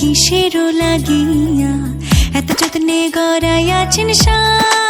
কিসেরও লাগিয়া এত যত্নে গড়াইয়াছেন সাই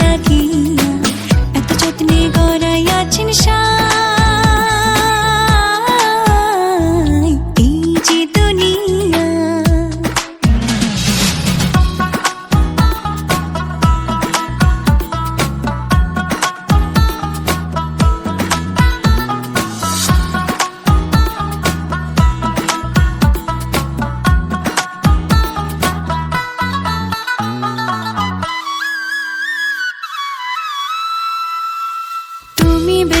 লাগিয়া এত যত্নে গড়াইয়াছেন সাই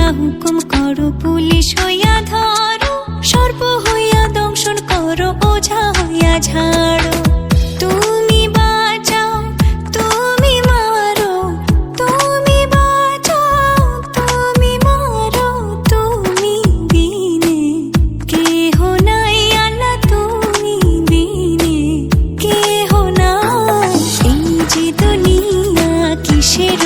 হইয়া হুকুম করো, পুলিশ হইয়া ধরো, সর্প হইয়া দংশন করো, ওঝা হইয়া ঝাড়ো। তুমি দিনে। কেহ তুমি কেহ না যে দুনিয়া কিসের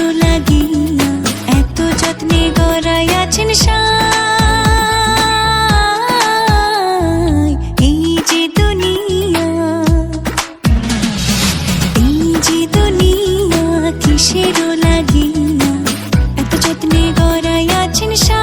পাচ্ছেন